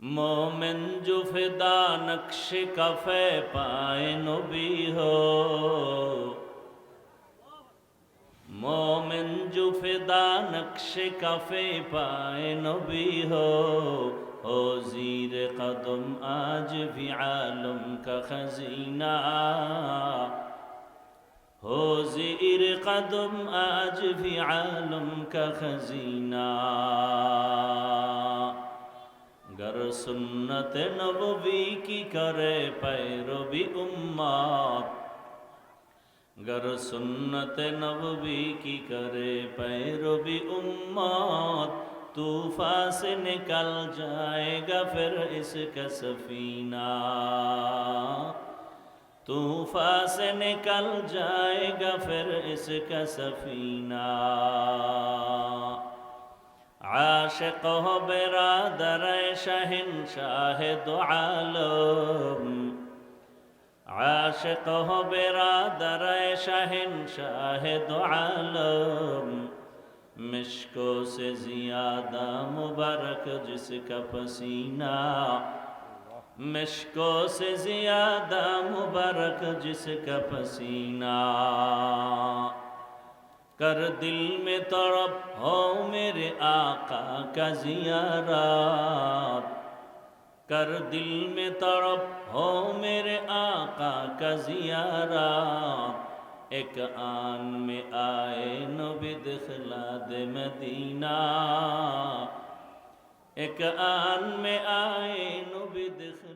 মোমেন জুফেদা নকশে coffee পায় নবী হো মোমেন জুফেদা নকশে কফে পায় নবী হো ও জির কদম আজ ভি আলম কা খজিনা জির কদম আজ ভি আলম عالم گر سنت نبوی کی کرے پیروی امت گر سنت نبوی کی کرے پیروی امت طوفان سے نکل جائے گا پھر اس کا سفینہ طوفان سے نکل جائے گا پھر اس کا سفینہ আশেক হবে রাদারায় শাহিন শাহেদ আলম আশেক হবে রাদারায় শাহিন শাহেদ আলম مشکو سے زیادہ مبارک جس کا پسینہ مشکو سے زیادہ مبارک جس کا پسینہ کر دل میں تڑپ ہو میرے آقا کا زیارات کر دل میں تڑپ ہو میرے آقا کا زیارات ایک آن میں آئے نبی دخلا دے مدینہ۔ ایک آن میں آئے نبی دخلا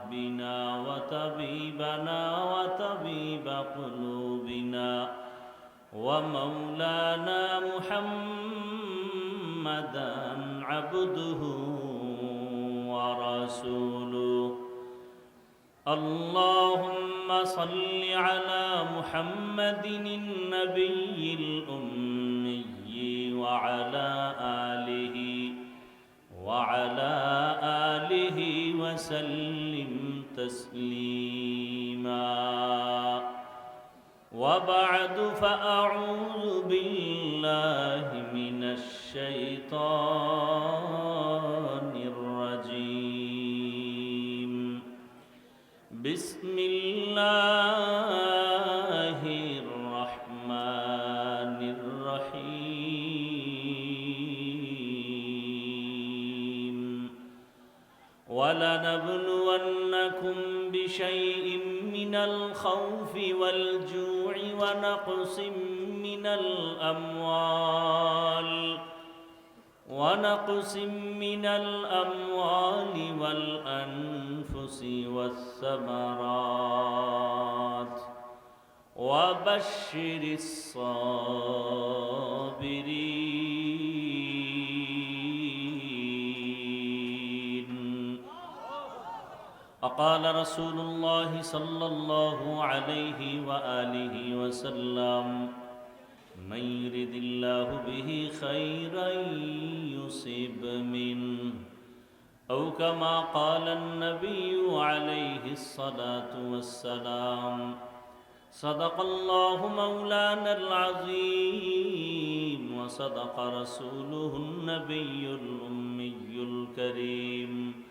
وطبيبنا وطبيب قلوبنا ومولانا محمدا عبده ورسوله. اللهم صل على محمد النبي الأمي وعلى آله وعلى آله وسلم. تسليما. وبعد فأعوذ بالله من الشيطان ونقص من الأموال ونقص من الأموال والأنفس والثمرات. وبشر الصابرين وقال رسول الله صلى الله عليه وآله وسلم من يرد الله به خيرا يصيب منه. أو كما قال النبي عليه الصلاة والسلام صدق الله مولانا العظيم وصدق رسوله النبي الأمي الكريم.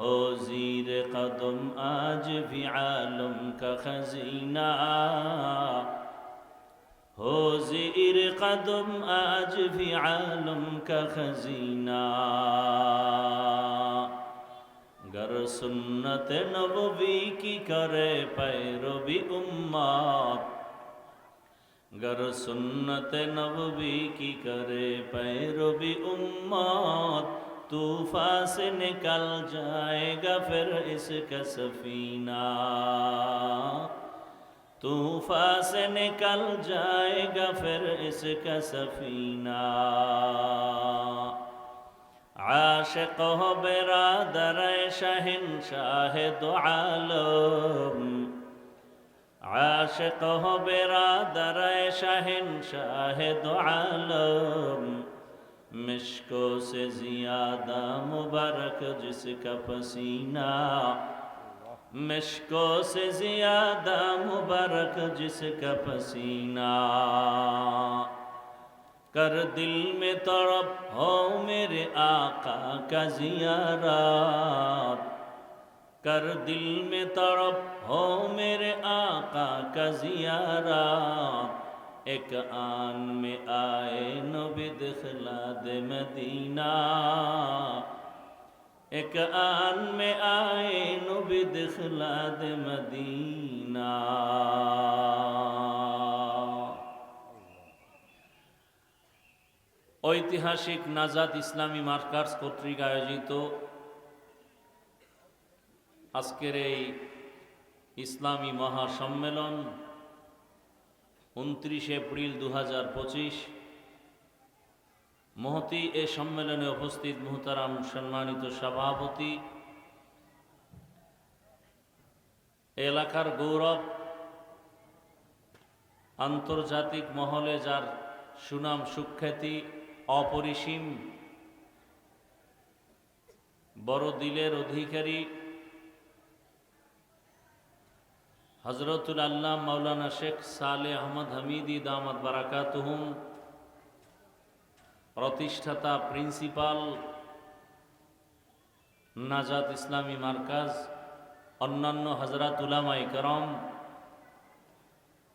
ہو زیر قدم آج بھی عالم کا خزینہ ہو زیر قدم آج بھی عالم کا خزینہ گر سنت نبوی کی کرے پیرو بھی امات گر سنت نبوی کی کرے پیرو بھی امات तूफा से निकल जाएगा फिर इसका सफीना तूफा से निकल जाएगा फिर इसका सफीना आशिक हो बिरादर शहन शाहिद आलम आशिक हो बिरादर शहन शाहिद आलम مشکو سے زیادہ مبارک جس کا پسینہ مشکو سے زیادہ مبارک جس کا پسینہ کر دل میں تڑپ ہو میرے آقا کا زیارات کر دل میں تڑپ ہو میرے آقا کا زیارات এক আন মে আয়ে নবী দেখলা দে মদিনা এক আন মে আয়ে নবী দেখলা দে মদিনা ঐতিহাসিক নাজাদ ইসলামী মার্কার্স পত্রিকা আয়োজিত আজকের এই ইসলামী মহাসম্মেলন উনত্রিশে এপ্রিল দু হাজার পঁচিশ। মহতি এ সম্মেলনে উপস্থিত মুহতারাম সম্মানিত সভাপতি। এলাকার গৌরব আন্তর্জাতিক মহলে যার সুনাম সুখ্যাতি অপরিসীম, বড় দিলের অধিকারী হজরতুল আল্লাহ মৌলানা শেখ সালে আহমদ হামিদি দামাদ বারাকাতুহুম, প্রতিষ্ঠাতা প্রিন্সিপাল নাজাত ইসলামী মার্কাজ, অন্যান্য হজরত উলামাই করম,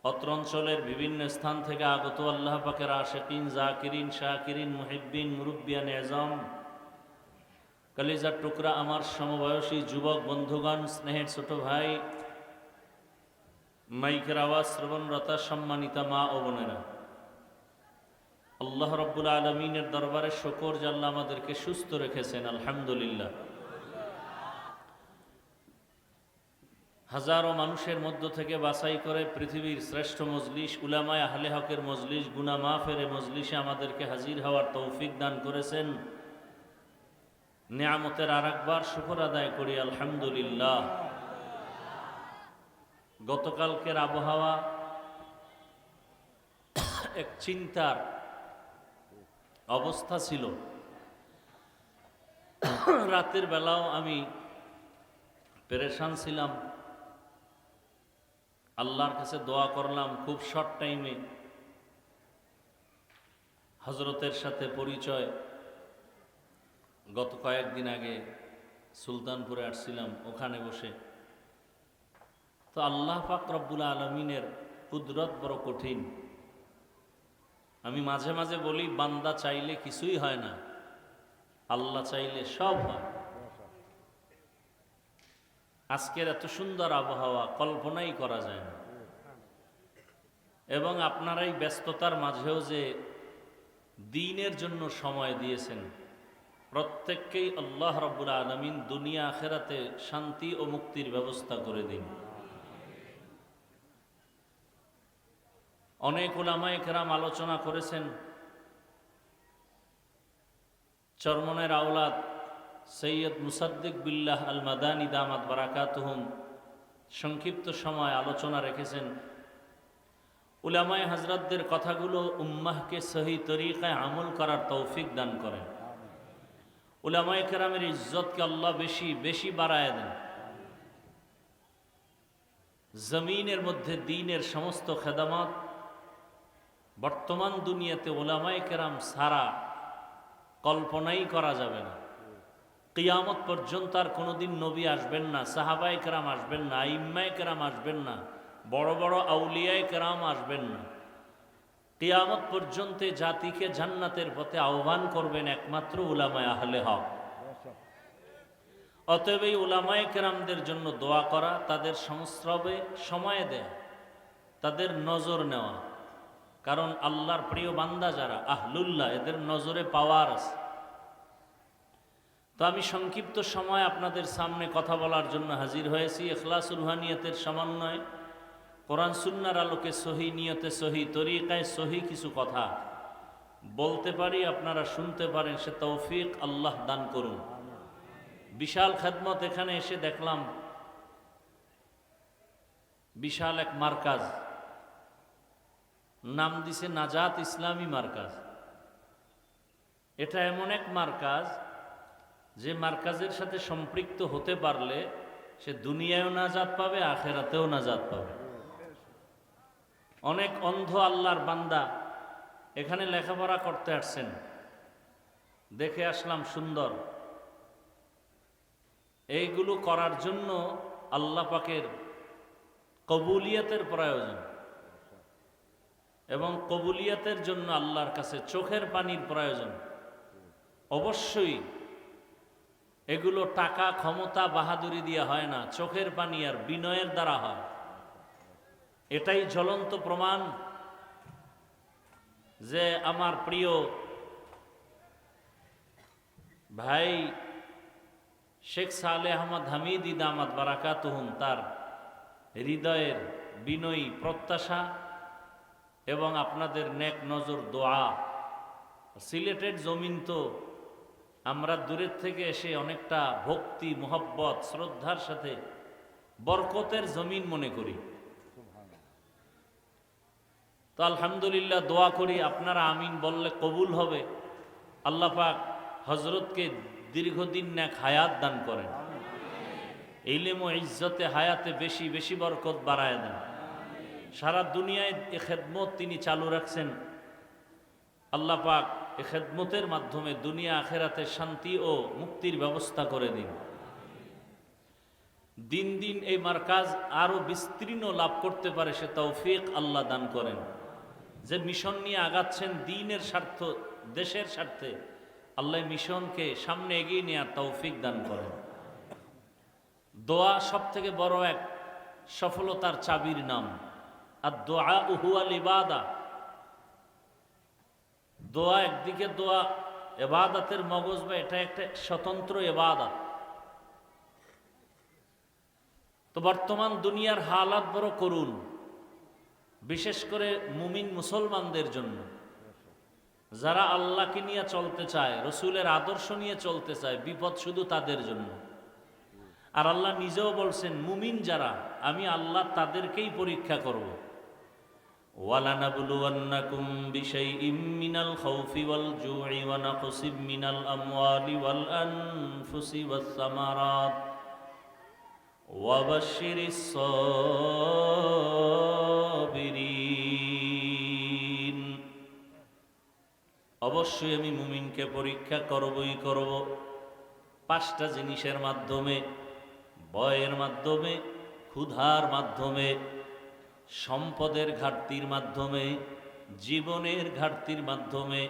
অত্র অঞ্চলের বিভিন্ন স্থান থেকে আগত আল্লাহ পাকের আশেকিন, জাকিরিন, শাকিরিন, মুহিব্বিন মুরব্বিয়ান এজম কালিজার টুকরা আমার সমবয়সী যুবক বন্ধুগণ, স্নেহের ছোট ভাই মাইকের আওয়াজ শ্রবণরতা সম্মানিতা মা ও বোনেরা। আল্লাহ রব্বুল আলমিনের দরবারে শকর জাল্লা আমাদেরকে সুস্থ রেখেছেন, আলহামদুলিল্লাহ। হাজারো মানুষের মধ্য থেকে বাছাই করে পৃথিবীর শ্রেষ্ঠ মজলিস, উলামায় আহলে হকের মজলিস গুনা মাফের মজলিসে আমাদেরকে হাজির হওয়ার তৌফিক দান করেছেন। নিয়ামতের আর একবার শুকর আদায় করি, আলহামদুলিল্লাহ। গতকালকের আবহাওয়া এক চিন্তার অবস্থা ছিল। রাতের বেলাও আমি পেরেশান ছিলাম। আল্লাহর কাছে দোয়া করলাম খুব শর্ট টাইমে হজরতের সাথে পরিচয়। গত কয়েকদিন আগে সুলতানপুরে আসছিলাম ওখানে বসে। তো আল্লাহ পাক রব্বুল আলমিনের কুদরত বড় কঠিন। আমি মাঝে মাঝে বলি, বান্দা চাইলে কিছুই হয় না, আল্লাহ চাইলে সব হয়। আজকের এত সুন্দর আবহাওয়া কল্পনাই করা যায় না। এবং আপনারাই ব্যস্ততার মাঝেও যে দিনের জন্য সময় দিয়েছেন, প্রত্যেককেই আল্লাহ রব্বুল আলমিন দুনিয়া আখেরাতে শান্তি ও মুক্তির ব্যবস্থা করে দিন। অনেক ওলামায় কেরাম আলোচনা করেছেন। চরমনের আওলাদ সৈয়দ মুসাদ্দিক বিল্লাহ আল মাদানি দামাত বারাকাতুহুম সংক্ষিপ্ত সময় আলোচনা রেখেছেন। উলামায় হাজরাতদের কথাগুলো উম্মাহকে সহি তরিকায় আমল করার তৌফিক দান করেন। উলামায় কেরামের ইজ্জতকে আল্লাহ বেশি বেশি বাড়ায় দেন। জমিনের মধ্যে দিনের সমস্ত খেদামত বর্তমান দুনিয়াতে ওলামায় কেরাম সারা কল্পনাই করা যাবে না। কিয়ামত পর্যন্ত আর কোনোদিন নবী আসবেন না সাহাবাই কেরাম আসবেন না আইম্মাই কেরাম আসবেন না, বড় বড় আউলিয়ায় কেরাম আসবেন না। কিয়ামত পর্যন্ত জাতিকে জান্নাতের পথে আহ্বান করবেন একমাত্র উলামায় আহলে হক। অতএব এই উলামায় কেরামদের জন্য দোয়া করা, তাদের সংস্রবে সময় দেয়া, তাদের নজর নেওয়া। কারণ আল্লাহর প্রিয় বান্দা যারা, আহলুল্লাহ, এদের নজরে পাওয়ার আছে। তো আমি সংক্ষিপ্ত সময় আপনাদের সামনে কথা বলার জন্য হাজির হয়েছি। এখলাস রুহানিয়তের সমন্বয়, কোরআন সুন্নার আলোকে সহি নিয়তে সহি তরিকায় সহি কিছু কথা বলতে পারি, আপনারা শুনতে পারেন, সে তৌফিক আল্লাহ দান করুন। বিশাল খেদমত এখানে এসে দেখলাম, বিশাল এক মার্কাজ। নাম দিছে নাজাত ইসলামী মার্কাজ। এটা এমন এক মার্কাজ যে মার্কাজের সাথে সম্পৃক্ত হতে পারলে সে দুনিয়ায়ও নাজাত পাবে, আখেরাতেও নাজাত পাবে। অনেক অন্ধ আল্লাহর বান্দা এখানে লেখাপড়া করতে আসছেন। দেখে আসলাম সুন্দর। এইগুলো করার জন্য আল্লাহ পাকের কবুলিয়াতের প্রয়োজন। এবং কবুলিয়াতের জন্য আল্লাহর কাছে চোখের পানির প্রয়োজন। অবশ্যই এগুলো টাকা, ক্ষমতা, বাহাদুরি দিয়ে হয় না, চোখের পানি আর বিনয়ের দ্বারা হয়। এটাই জ্বলন্ত প্রমাণ যে আমার প্রিয় ভাই শেখ সালে আহমদ হামিদ ইদামাদ বারাকাতুহুম, তার হৃদয়ের বিনয়ী প্রত্যাশা এবং আপনাদের নেক নজর দোয়া। সিলেটের জমিন তো আমরা দূরের থেকে এসে অনেকটা ভক্তি মোহব্বত শ্রদ্ধার সাথে বরকতের জমিন মনে করি। তো আলহামদুলিল্লাহ দোয়া করি আপনারা আমিন বললে কবুল হবে। আল্লাহ পাক হজরতকে দীর্ঘদিন ন্যাক হায়াত দান করেন। ইলেম ও ইজ্জতে হায়াতে বেশি বেশি বরকত বাড়ায় দেন। সারা দুনিয়ায় এ খেদমত তিনি চালু রাখছেন। আল্লাহ পাক এ খেদমতের মাধ্যমে দুনিয়া আখেরাতে শান্তি ও মুক্তির ব্যবস্থা করে দিন। দিন দিন এই মার্কাজ আরও বিস্তীর্ণ লাভ করতে পারে সে তৌফিক আল্লাহ দান করেন। যে মিশন নিয়ে আগাচ্ছেন দিনের স্বার্থ, দেশের স্বার্থে, আল্লাহ মিশনকে সামনে এগিয়ে নেওয়ার তৌফিক দান করেন। দোয়া সব থেকে বড় এক সফলতার চাবির নাম। আর দোয়া উহুয়াল ইবাদা দোয়া একদিকে দোয়া এবাদাতের মগজ বা এটা একটা স্বতন্ত্র এবাদাত তো বর্তমান দুনিয়ার হালাত বড় করুন বিশেষ করে মুমিন মুসলমানদের জন্য। যারা আল্লাহকে নিয়ে চলতে চায়, রসুলের আদর্শ নিয়ে চলতে চায়, বিপদ শুধু তাদের জন্য। আর আল্লাহ নিজেও বলছেন, মুমিন যারা, আমি আল্লাহ তাদেরকেই পরীক্ষা করব। ولنبلونكم بشيء من الخوف والجوع ونقص من الأموال والأنفس والثمرات وبشر الصابرين অবশ্যই আমি মুমিনকে পরীক্ষা করবই করব পাঁচটা জিনিসের মাধ্যমে বয়ের মাধ্যমে ক্ষুধার মাধ্যমে সম্পদের ঘাটতির মাধ্যমে, জীবনের ঘাটতির মাধ্যমে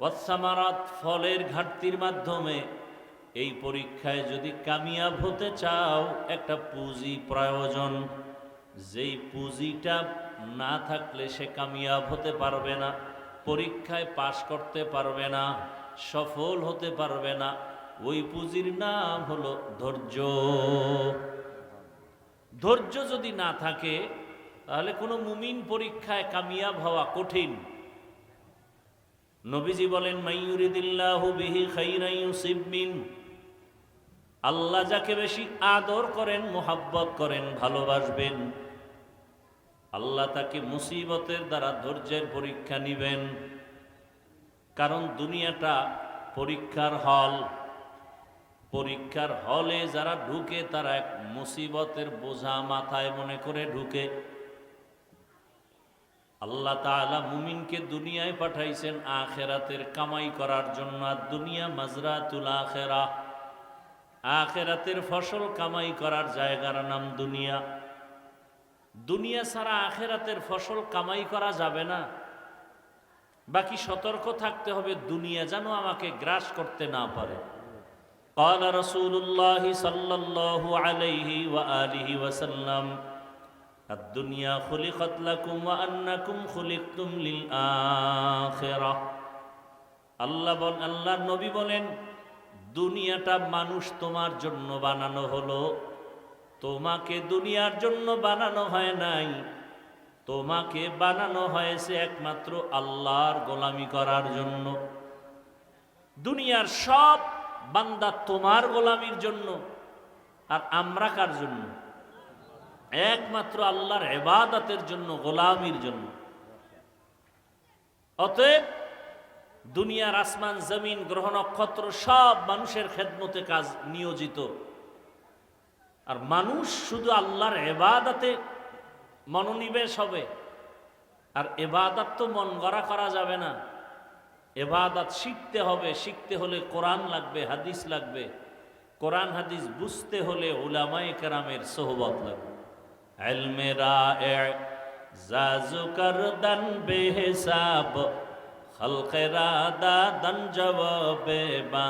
ওয়াসামারাত ফলের ঘাটতির মাধ্যমে এই পরীক্ষায় যদি কামিয়াব হতে চাও, একটা পুঁজি প্রয়োজন। যেই পুঁজিটা না থাকলে সে কামিয়াব হতে পারবে না, পরীক্ষায় পাশ করতে পারবে না, সফল হতে পারবে না, ওই পুঁজির নাম হলো ধৈর্য। ধৈর্য যদি না থাকে, তাহলে কোনো মুমিন পরীক্ষায় কামিয়াব হওয়া কঠিন। নবীজি বলেন মাইয়ুরিদিল্লাহু বিহি খাইরান ইউসিবমিন আল্লাহ যাকে বেশি আদর করেন, মোহাব্বত করেন, ভালোবাসবেন, আল্লাহ তাকে মুসিবতের দ্বারা ধৈর্যের পরীক্ষা নিবেন। কারণ দুনিয়াটা পরীক্ষার হল। পরীক্ষার হলে যারা ঢুকে, তারা এক মুসিবতের বোঝা মাথায় মনে করে ঢুকে। আল্লাহ তাআলা মুমিনকে দুনিয়ায় পাঠাইছেন আখেরাতের কামাই করার জন্য। আর দুনিয়া মাজরাতুল আখেরা। আখেরাতের ফসল কামাই করার জায়গার নাম দুনিয়া। দুনিয়া ছাড়া আখেরাতের ফসল কামাই করা যাবে না। বাকি সতর্ক থাকতে হবে, দুনিয়া যেন আমাকে গ্রাস করতে না পারে। قال رسول الله صلى الله عليه وآله وسلم الدنيا خلقت لكم وأنكم خلقتم للآخرة আল্লাহ বল আল্লাহ নবী বলেন দুনিয়াটা মানুষ তোমার জন্য বানানো হলো তোমাকে দুনিয়ার জন্য বানানো হয় নাই তোমাকে বানানো হয়েছে একমাত্র আল্লাহর গোলামি করার জন্য দুনিয়ার সব বান্দা তোমার গোলামির জন্য আর আমরা কার জন্য? একমাত্র আল্লাহর এবাদাতের জন্য, গোলামির জন্য। অতএব দুনিয়ার আসমান, জমিন, গ্রহ, নক্ষত্র সব মানুষের খেদমতে কাজ নিয়োজিত। আর মানুষ শুধু আল্লাহর এবাদাতে মনোনিবেশ হবে। আর এবাদাত তো মন গড়া করা যাবে না। এবাদাত শিখতে হবে, শিখতে হলে কোরআন লাগবে, হাদিস লাগবে। কোরআন, হাদিস বুঝতে হলে উলামায়ে কেরামের সোহবত লাগবে। খলকেরা দাদন জবাবে বা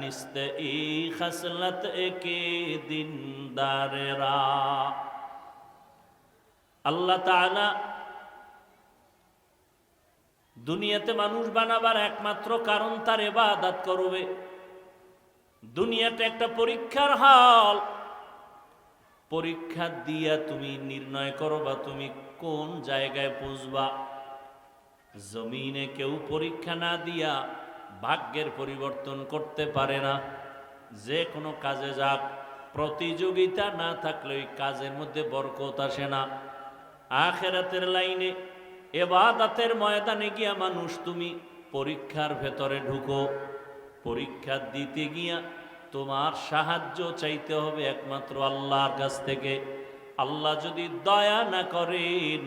নিস্ত ই খসলত একে দিন দারেরা আল্লাহ তাআলা দুনিয়াতে মানুষ বানাবার একমাত্র কারণ তার এবাদাত করবে। দুনিয়াটা একটা পরীক্ষার হল। পরীক্ষা দিয়া তুমি নির্ণয় করো বা তুমি কোন জায়গায় পৌঁছবা জমিনে কেউ পরীক্ষা না দিয়া ভাগ্যের পরিবর্তন করতে পারে না। যে কোনো কাজে যাক, প্রতিযোগিতা না থাকলে ওই কাজের মধ্যে বরকত আসে না। আখেরাতের লাইনে, এবাদাতের ময়দানে গিয়া মানুষ তুমি পরীক্ষার ভেতরে ঢুকো। পরীক্ষা দিতে গিয়া তোমার সাহায্য চাইতে হবে একমাত্র আল্লাহর কাছ থেকে। আল্লাহ যদি দয়া না করেন,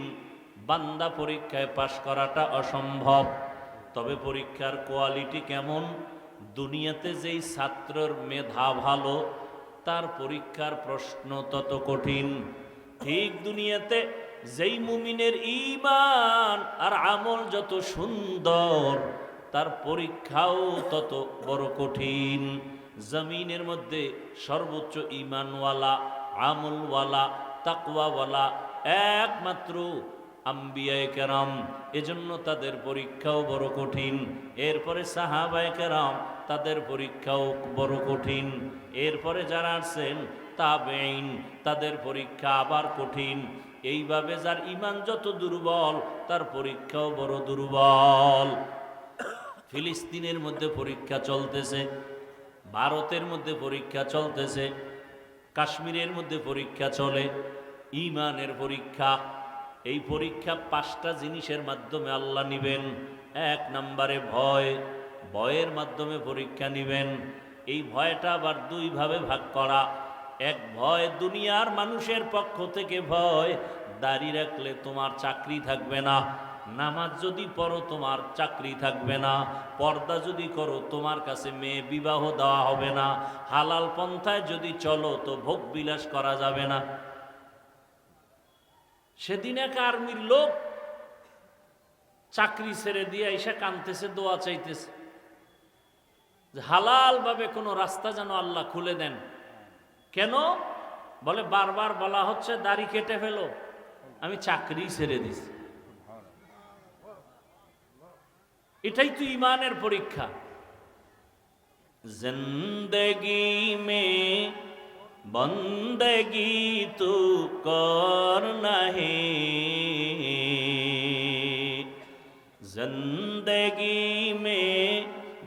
বান্দা পরীক্ষায় পাশ করাটা অসম্ভব। তবে পরীক্ষার কোয়ালিটি কেমন? দুনিয়াতে যেই ছাত্রর মেধা ভালো, তার পরীক্ষার প্রশ্ন তত কঠিন। ঠিক দুনিয়াতে যেই মুমিনের ইমান আর আমল যত সুন্দর, তার পরীক্ষাও তত বড় কঠিন। জমিনের মধ্যে সর্বোচ্চ ইমানওয়ালা আমলওয়ালা, তাকওয়াওয়ালা একমাত্র আম্বিয়ায় কেরাম। এজন্য তাদের পরীক্ষাও বড় কঠিন। এরপরে সাহাবায় কেরাম তাদের পরীক্ষাও বড় কঠিন। এরপরে যারা আসছেন তাবেইন তাদের পরীক্ষা আবার কঠিন। এইভাবে যার ইমান যত দুর্বল, তার পরীক্ষাও বড় দুর্বল। ফিলিস্তিনের মধ্যে পরীক্ষা চলতেছে, ভারতের মধ্যে পরীক্ষা চলতেছে, কাশ্মীরের মধ্যে পরীক্ষা চলে ইমানের পরীক্ষা। এই পরীক্ষা পাঁচটা জিনিসের মাধ্যমে আল্লাহ নিবেন। এক নম্বরে ভয়, ভয়ের মাধ্যমে পরীক্ষা নিবেন। এই ভয়টা আবার দুইভাবে ভাগ করা। এক ভয় দুনিয়ার মানুষের পক্ষ থেকে ভয়। দাড়ি রাখলে তোমার চাকরি থাকবে না। নামাজ যদি পড়ো, তোমার চাকরি থাকবে না। পর্দা যদি করো, তোমার কাছে মেয়ে বিবাহ দেওয়া হবে না। হালাল পন্থায় যদি চলো, তো ভোগ বিলাস করা যাবে না। সেদিন এক আর্মির লোক চাকরি ছেড়ে দিয়ে এসে কানতেছে, দোয়া চাইতেছে। যে হালাল ভাবে কোনো রাস্তা যেন আল্লাহ খুলে দেন। কেন? বলে, বারবার বলা হচ্ছে, দাড়ি কেটে ফেলো। আমি চাকরি ছেড়ে দিছি। এটাই তো ইমানের পরীক্ষা। জিন্দগি মে বন্দগি তু কর নাহি। জিন্দগি মে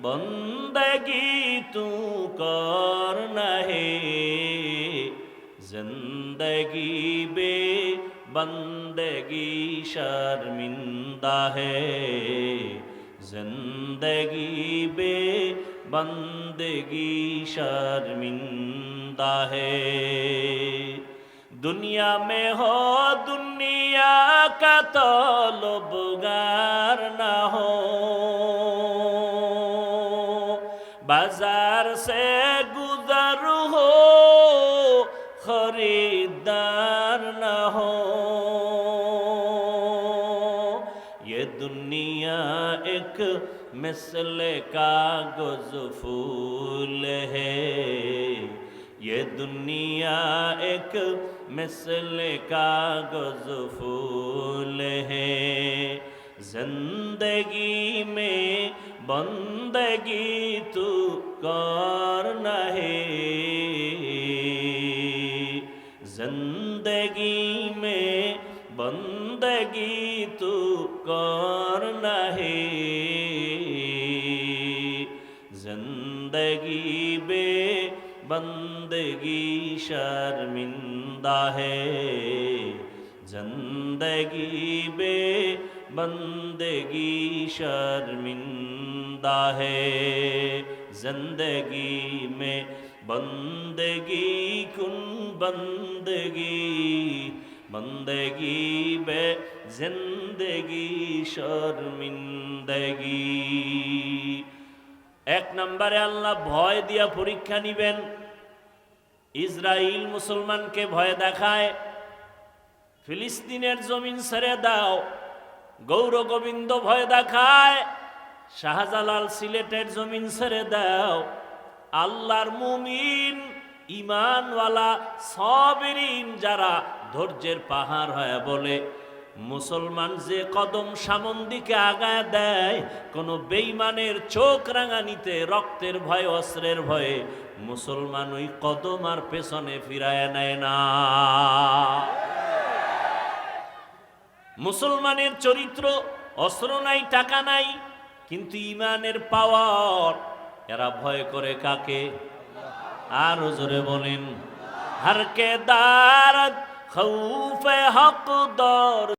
বন্দগি তু কর بندگی بے بندگی شرمندہ ہے زندگی بے بندگی شرمندہ ہے دنیا میں ہو دنیا کا طلبگار نہ ہو بازار سے گزر ہو خرید بیدار نہ ہو۔ یہ دنیا ایک مثل کا گز فول ہے۔ یہ دنیا ایک مثل کا گز فول ہے۔ زندگی میں بندگی تو کار نہ ہے زندگی میں بندگی تو کار نہیں۔ زندگی بے بندگی شرمندہ ہے۔ زندگی بے بندگی شرمندہ ہے۔ زندگی میں বন্দগি কুন বন্দগি বন্দগি বে জিন্দগি শর্মিন্দগি। এক নম্বরে আল্লাহ ভয় দিয়া পরীক্ষা নিবেন। ইসরায়েল মুসলমানকে ভয় দেখায়, ফিলিস্তিনের জমিন ছেড়ে দাও। গৌর গোবিন্দ ভয় দেখায়, শাহজালাল সিলেটের জমিন ছেড়ে দাও। আল্লাহর মুমিন ইমানওয়ালা সবেরিন যারা ধৈর্যের পাহাড় হয় বলে, মুসলমান যে কদম সামন দিকে আগায় দেয়, কোন বেইমানের চোখ রাঙানিতে রক্তের ভয়, অস্ত্রের ভয়ে, মুসলমান ওই কদম আর পেছনে ফিরায় নেয় না। মুসলমানের চরিত্র অস্ত্র নাই, টাকা নাই, কিন্তু ইমানের পাওয়ার এরা ভয় করে কাকে? আর জোরে বলেন হারকে দার খৌফে হক দর